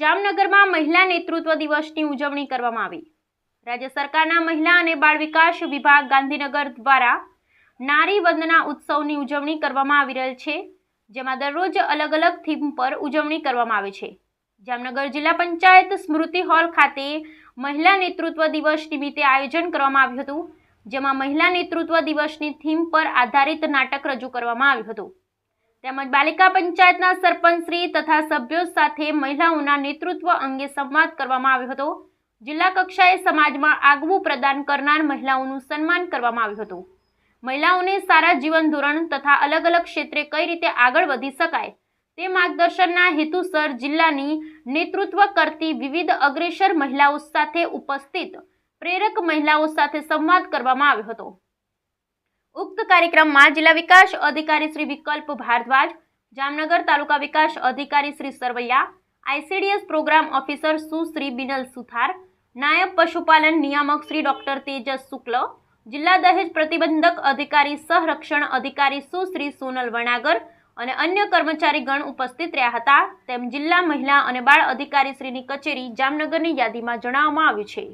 જામનગરમાં મહિલા નેતૃત્વ દિવસની ઉજવણી કરવામાં આવી. રાજ્ય સરકારના મહિલા અને બાળ વિકાસ વિભાગ ગાંધીનગર દ્વારા નારી વંદના ઉત્સવની ઉજવણી કરવામાં આવી રહેલ છે, જેમાં દરરોજ અલગ અલગ થીમ પર ઉજવણી કરવામાં આવે છે. જામનગર જિલ્લા પંચાયત સ્મૃતિ હોલ ખાતે મહિલા નેતૃત્વ દિવસ નિમિત્તે આયોજન કરવામાં આવ્યું હતું, જેમાં મહિલા નેતૃત્વ દિવસની થીમ પર આધારિત નાટક રજૂ કરવામાં આવ્યું હતું. તેમજ બાલિકા પંચાયતના સરપંચશ્રી તથા સભ્યો સાથે મહિલાઓના નેતૃત્વ અંગે સંવાદ કરવામાં આવ્યો હતો. જિલ્લા કક્ષાએ સમાજમાં આગવું પ્રદાન કરનાર મહિલાઓનું સન્માન કરવામાં આવ્યું હતું. મહિલાઓને સારા જીવન ધોરણ તથા અલગ અલગ ક્ષેત્રે કઈ રીતે આગળ વધી શકાય તે માર્ગદર્શનના હેતુસર જિલ્લાની નેતૃત્વ કરતી વિવિધ અગ્રેસર મહિલાઓ સાથે ઉપસ્થિત પ્રેરક મહિલાઓ સાથે સંવાદ કરવામાં આવ્યો હતો. ઉક્ત કાર્યક્રમમાં જિલ્લા વિકાસ અધિકારી શ્રી વિકલ્પ ભારદ્વાજ, જામનગર તાલુકા વિકાસ અધિકારી Shri Sarvaiya, ICDS programme officer Sushri Binal Suthar, નાયબ પશુપાલન નિયામક શ્રી ડોક્ટર તેજસ શુક્લ, જિલ્લા દહેજ પ્રતિબંધક અધિકારી સહરક્ષણ અધિકારી સુશ્રી સોનલ વણાગર અને અન્ય કર્મચારીગણ ઉપસ્થિત રહ્યા હતા. તેમ જિલ્લા મહિલા અને બાળ અધિકારી શ્રીની કચેરી જામનગરની યાદીમાં જણાવવામાં આવ્યું છે.